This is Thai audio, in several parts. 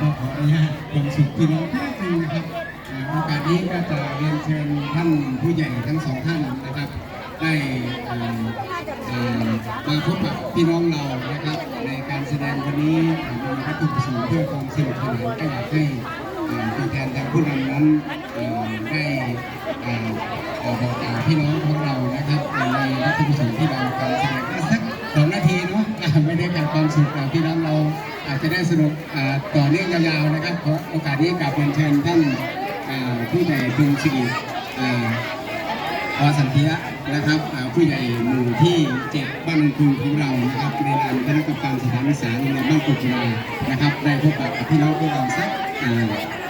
ขออนุญาตความสุขพี่น้องท่านนึงนะครับโอกาสนี้ก็จะเรียนเชิญท่านผู้ใหญ่ทั้งสองท่านนะครับ ได้มาพบกับพี่น้องเรานะครับ ในการแสดงวันนี้มีวัตถุประสงค์เพื่อความสนุกสนานก็อยากให้อ่าตัวแทนทางผู้นำนั้นได้อ่าอ่าบอกกล่าวพี่น้องของเรานะครับในวัตถุประสงค์ที่เราการแสดงสักสองนาทีเนาะไม่ได้การความสุขแต่ จะได้สนุกต่อเนื่องยาวๆนะครับขอโอกาสนี้กลับเรียนเชิญท่านผู้ใหญ่กรุงศรีอ่าพอสันเทียนะครับผู้ใหญ่หมู่ที่เจ็ดบ้านนนคูของเรานะครับในนามคณะกรรมการสถานศึกษาโรงเรียนบ้านกุฎรานะครับ ได้พบกับพี่น้องพวกเราสัก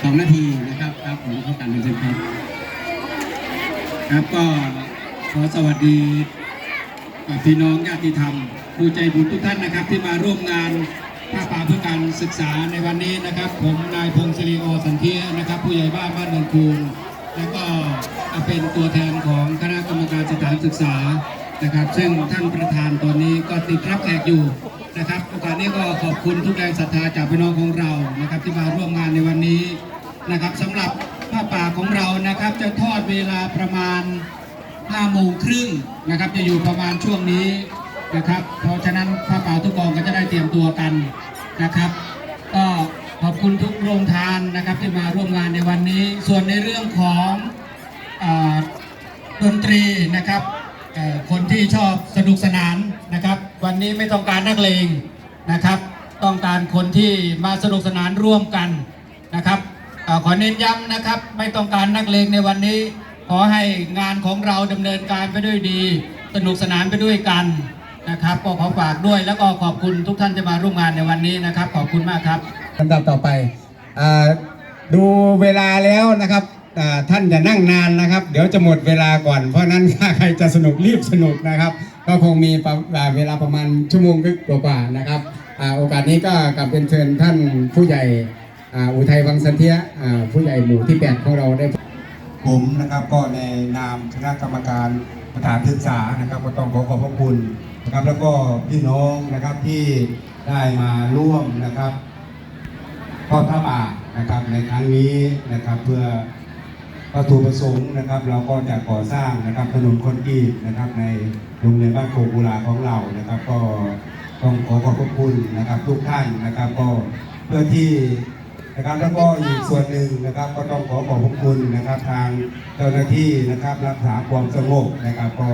สองนาทีนะครับครับผมเข้ากันเป็นเช่นครับครับก็ขอสวัสดีพี่น้องญาติธรรม ผู้ใจบุญทุกท่านนะครับที่มาร่วมงาน ผ้าป่าเพื่อการศึกษาในวันนี้นะครับ ผมนายพงศริโอสันเทียนะครับ ผู้ใหญ่บ้านบ้านนนคูนแล้วก็เป็นตัวแทนของคณะกรรมการสถานศึกษานะครับ ซึ่งท่านประธานตอนนี้ก็ติดรับแขกอยู่นะครับโอกาสนี้ก็ขอบคุณทุกแรงศรัทธาจากพี่น้องของเรานะครับ ที่มาร่วมงานในวันนี้นะครับสำหรับผ้าป่าของเรานะครับ จะทอดเวลาประมาณ5โมงครึ่งนะครับ จะอยู่ประมาณช่วงนี้นะครับ เพราะฉะนั้นผ้าป่าทุกกองก็ ตัวกันนะครับ ก็ขอบคุณทุกโรงทานนะครับที่มาร่วมงานในวันนี้ ส่วนในเรื่องของอดนตรีนะครับคนที่ชอบสนุกสนานนะครับ วันนี้ไม่ต้องการนักเลงนะครับ ต้องการคนที่มาสนุกสนานร่วมกันนะครับอขอเน้นย้ำนะครับ ไม่ต้องการนักเลงในวันนี้ ขอให้งานของเราดำเนินการไปด้วยดี สนุกสนานไปด้วยกัน นะครับ ก็ขอฝากด้วยแล้วก็ขอบคุณทุกท่านที่มาร่วมงานในวันนี้นะครับ ขอบคุณมากครับลำดับต่อไปอ่าดูเวลาแล้วนะครับอ่าท่านอย่านั่งนานนะครับ เดี๋ยวจะหมดเวลาก่อน เพราะฉะนั้นถ้าใครจะสนุกรีบสนุกนะครับ ก็คงมีประอ่าเวลาประมาณชั่วโมงกว่าๆนะครับอ่าโอกาสนี้ก็กลับเป็นเชิญท่านผู้ใหญ่อ่าอุทัยวังสันเทียอ่าผู้ใหญ่หมู่ที่แปดของเราได้ ผมนะครับก็ในนามคณะกรรมการ สถานศึกษานะครับก็ต้องขอขอบพระคุณนะครับ แล้วก็พี่น้องนะครับที่ได้มาร่วมนะครับทอดพระป่านะครับในครั้งนี้นะครับเพื่อวัตถุประสงค์นะครับ เราก็จะก่อสร้างนะครับถนนคนกรีตนะครับ ในโรงเรียนบ้านโคกุลาของเรานะครับ ก็ต้องขอขอบพระคุณนะครับ ทุกท่านนะครับ ก็เพื่อที่ นะครับแล้วก็อีกส่วนหนึ่งนะครับก็ต้องขอขอบพระคุณนะครับทางเจ้าหน้าที่นะครับรักษาความสงบนะครับก็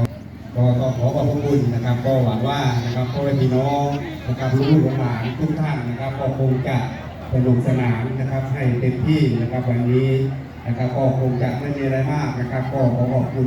ก็ขอขอบพระคุณนะครับ ก็หวังว่านะครับพ่อแม่พี่น้องนะครับลูกหลานทุกท่านนะครับ ก็คงจะสนุกสนานนะครับ ให้เต็มที่นะครับวันนี้นะครับก็คงจะไม่มีอะไรมากนะครับ ก็ขอขอบคุณ